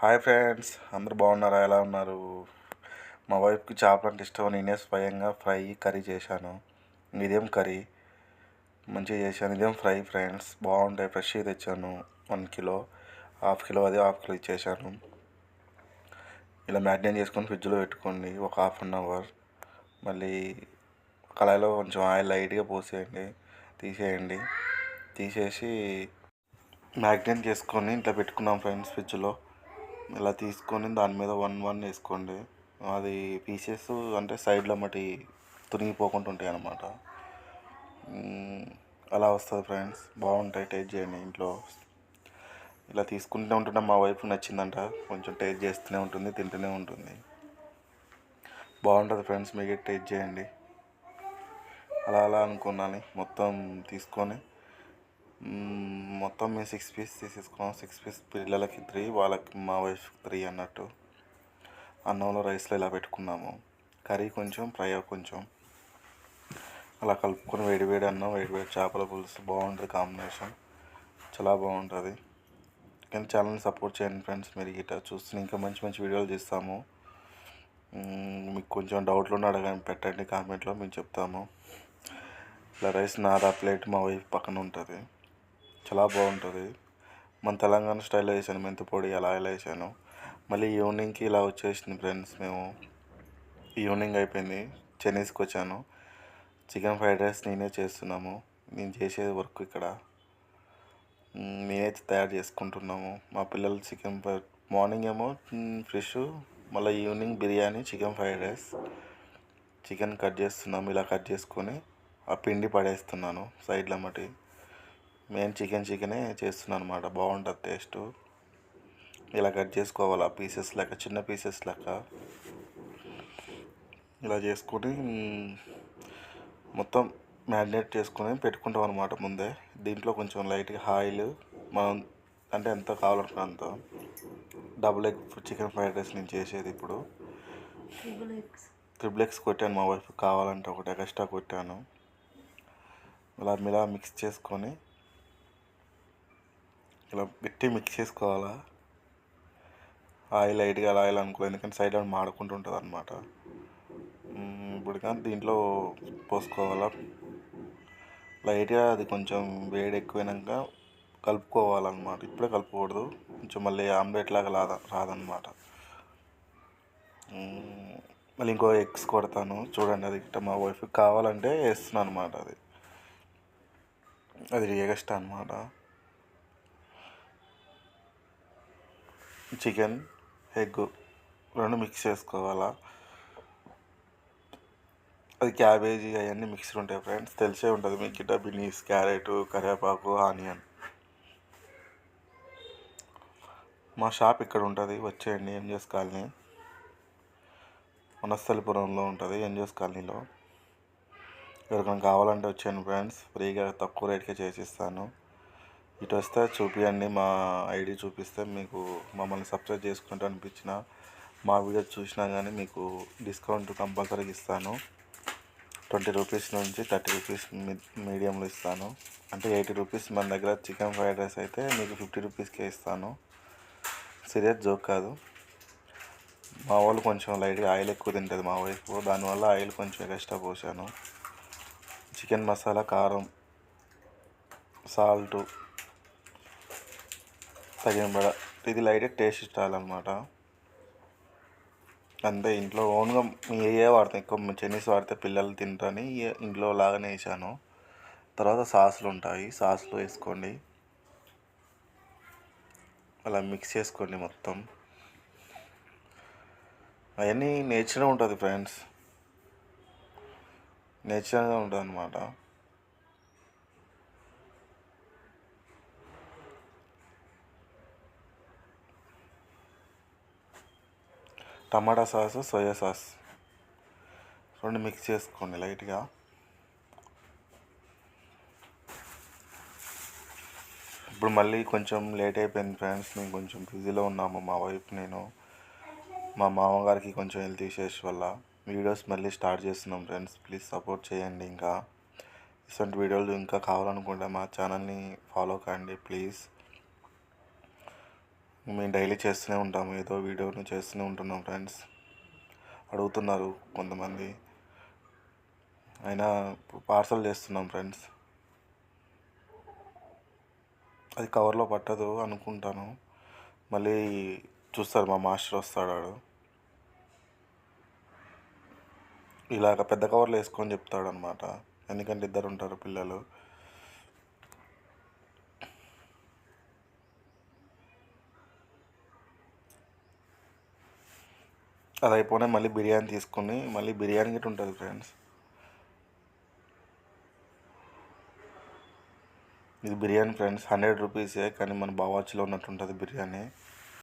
Hi friends అందరు బాగున్నారా? ఎలా ఉన్నారు? మా వైఫ్కి చేపలు అంటే ఇష్టం నేనే స్వయంగా ఫ్రై కర్రీ చేశాను. ఇదేం కర్రీ? మంచిగా చేశాను. ఇదేం ఫ్రై ఫ్రెండ్స్? బాగుంటాయి ఫ్రెష్గా తెచ్చాను. వన్ కిలో హాఫ్ కిలో అది హాఫ్ కిలో ఇచ్చేసాను ఇలా మ్యారినేట్ చేసుకొని ఫ్రిడ్జ్లో పెట్టుకోండి ఒక హాఫ్ అన్ అవర్. మళ్ళీ కళాయిలో కొంచెం ఆయిల్ లైట్గా పోసేయండి తీసేయండి. తీసేసి మ్యాగ్నేట్ చేసుకొని ఇంట్లో పెట్టుకున్నాం ఫ్రెండ్స్ ఫ్రిడ్జ్లో. ఇలా తీసుకొని దాని మీద వన్ వన్ వేసుకోండి. అది పీసెస్ అంటే సైడ్లో మటి తునిగిపోకుండా ఉంటాయి అన్నమాట అలా వస్తుంది ఫ్రెండ్స్. బాగుంటాయి. టేస్ట్ చేయండి ఇంట్లో. ఇలా తీసుకుంటూనే ఉంటుంటే మా వైఫ్ నచ్చిందంట. కొంచెం టేస్ట్ చేస్తూనే ఉంటుంది తింటూనే ఉంటుంది. బాగుంటుంది ఫ్రెండ్స్. మీకు టేస్ట్ చేయండి. అలా అలా అనుకున్నాను. మొత్తం తీసుకొని మొత్తం మేము సిక్స్ పీస్ తీసేసుకున్నాం. సిక్స్ పీస్ పిల్లలకి త్రీ వాళ్ళకి మా వైఫ్ త్రీ అన్నట్టు. అన్నంలో రైస్లో ఇలా పెట్టుకున్నాము. కర్రీ కొంచెం ఫ్రై కొంచెం. అలా కలుపుకొని వేడి వేడి అన్నం వేడి వేడి చేపల పులుసు బాగుంటుంది కాంబినేషన్ చాలా బాగుంటుంది. కానీ ఛానల్ని సపోర్ట్ చేయండి ఫ్రెండ్స్ మీరు ఇట్లా చూస్తున్న ఇంకా మంచి మంచి వీడియోలు తీస్తాము. మీకు కొంచెం డౌట్లు ఉన్న అడగండి పెట్టండి కామెంట్లో మేము చెప్తాము. ఇలా రైస్ నాదా ప్లేట్ మా వైఫ్ పక్కన ఉంటుంది. చాలా బాగుంటుంది. మన తెలంగాణ స్టైల్లో వేసాను మెంతిపొడి అలా ఇలా వేసాను. మళ్ళీ ఈవినింగ్కి ఇలా వచ్చేసింది ఫ్రెండ్స్ మేము. ఈవినింగ్ అయిపోయింది చెన్నైస్కి వచ్చాను. చికెన్ ఫ్రైడ్ రైస్ నేనే చేస్తున్నాము. నేను చేసే వర్క్ ఇక్కడ. నేనే తయారు చేసుకుంటున్నాము. మా పిల్లలు చికెన్ మార్నింగ్ ఏమో ఫిష్ మళ్ళీ evening biryani chicken fried rice. Chicken cut చేస్తున్నాము ఇలా కట్ చేసుకొని ఆ పిండి పడేస్తున్నాను సైడ్లో మట్టి. మెయిన్ చికెన్ చికెనే చేస్తున్నాను అనమాట బాగుంటుంది టేస్ట్. ఇలా కట్ చేసుకోవాలి ఆ పీసెస్ లెక్క చిన్న పీసెస్ లెక్క. ఇలా చేసుకొని మొత్తం మ్యారినేట్ చేసుకొని పెట్టుకుంటాం అనమాట ముందే. దీంట్లో కొంచెం లైట్గా ఆయిల్ మనం అంటే ఎంత కావాలనుకున్న అంత. Double egg chicken fried rice నేను చేసేది ఇప్పుడు. త్రిబుల్ ఎగ్స్ కొట్టాను మా వైఫ్ కావాలంటే ఒకటి ఎక్స్ట్రా కొట్టాను. ఇలా మిలా మిక్స్ చేసుకొని ఇలా పెట్టి మిక్స్ చేసుకోవాలా? ఆయిల్ లైట్గా ఆయిల్ అనుకో ఎందుకంటే సైడ్ మాడుకుంటూ ఉంటుంది అనమాట ఇప్పుడు కానీ దీంట్లో పోసుకోవాలా? లైట్గా అది కొంచెం వేడి ఎక్కువైనాక కలుపుకోవాలన్నమాట. ఇప్పుడే కలుపుకూడదు కొంచెం మళ్ళీ ఆమ్లెట్ లాగా రాదా రాదనమాట మళ్ళీ ఇంకో ఎగ్స్ కొడతాను. చూడండి అది మా వైఫ్ కావాలంటే వేస్తున్నాను అనమాట అది. అది రియగస్ట్ అనమాట చికెన్ ఎగ్ రెండు మిక్స్ చేసుకోవాలా? అది క్యాబేజీ అవన్నీ మిక్స్డ్ ఉంటాయి ఫ్రెండ్స్ తెలిసే ఉంటుంది మీకు గిట్ట బినీస్ క్యారెట్ కరివేపాకు ఆనియన్. మా షాప్ ఇక్కడ ఉంటుంది. వచ్చేయండి ఏం కాలనీ. వనస్థలిపురంలో ఉంటుంది ఏం కాలనీలో. ఎవరికైనా కావాలంటే వచ్చాను ఫ్రెండ్స్ ఫ్రీగా తక్కువ రేట్కే చేసిస్తాను ఇటు వస్తే చూపించండి మా ఐడి చూపిస్తే మీకు మమ్మల్ని సబ్స్క్రైబ్ చేసుకుంటూ అనిపించిన మా వీడియో చూసినా కానీ మీకు డిస్కౌంట్ కంపల్సరీగా ఇస్తాను. ట్వంటీ రూపీస్ నుంచి థర్టీ రూపీస్ మీడియంలో ఇస్తాను. అంటే ఎయిటీ రూపీస్ మన దగ్గర చికెన్ ఫ్రైడ్ రైస్ అయితే మీకు ఫిఫ్టీ రూపీస్కే ఇస్తాను. సీరియస్ జోక్ కాదు. మా వాళ్ళు కొంచెం లైట్గా ఆయిల్ ఎక్కువ తింటుంది మా వైఫ్. దానివల్ల ఆయిల్ కొంచెం ఎక్స్ట్రా పోసాను. చికెన్ మసాలా కారం సాల్టు తగిన బడ ఇది లైట్గా టేస్ట్ ఇష్టాలన్నమాట. అంతే ఇంట్లో ఓన్గా మీ ఏ వాడతాం ఎక్కువ చైనీస్ వాడితే పిల్లలు తింటారని ఇంట్లో లాగానే వేసాను తర్వాత సాసులు ఉంటాయి సాసులు వేసుకోండి. అలా మిక్స్ చేసుకోండి మొత్తం. అవన్నీ నేచురల్ ఉంటుంది ఫ్రెండ్స్. నేచర్గా ఉంటుంది అనమాట టమాటా సాస్ సోయా సాస్. రెండు మిక్స్ చేసుకోండి లైట్గా. ఇప్పుడు మళ్ళీ కొంచెం లేట్ అయిపోయింది ఫ్రెండ్స్ మేము కొంచెం బిజీలో ఉన్నాము మా వైఫ్ నేను మా మామగారికి కొంచెం హెల్త్ ఇష్యూస్ వల్ల. వీడియోస్ మళ్ళీ స్టార్ట్ చేస్తున్నాం ఫ్రెండ్స్ ప్లీజ్ సపోర్ట్ చేయండి ఇంకా. ఇటువంటి వీడియోలు ఇంకా కావాలనుకుంటే మా ఛానల్ని ఫాలో కండి ప్లీజ్ మేము డైలీ చేస్తూనే ఉంటాము. ఏదో వీడియోను చేస్తూనే ఉంటున్నాం ఫ్రెండ్స్ అడుగుతున్నారు కొంతమంది. అయినా పార్సల్ చేస్తున్నాం ఫ్రెండ్స్ అది కవర్లో పట్టదు అనుకుంటాను. మళ్ళీ చూస్తారు మా మాస్టర్ వస్తాడు ఇలాగ పెద్ద కవర్లు వేసుకొని చెప్తాడనమాట ఎందుకంటే ఇద్దరు ఉంటారు పిల్లలు. అది అయిపోయినా మళ్ళీ బిర్యానీ తీసుకొని మళ్ళీ బిర్యానీ గిట్ట ఉంటుంది ఫ్రెండ్స్. ఇది బిర్యానీ ఫ్రెండ్స్ హండ్రెడ్ రూపీసే కానీ మన బావాచిలో ఉన్నట్టు ఉంటుంది బిర్యానీ.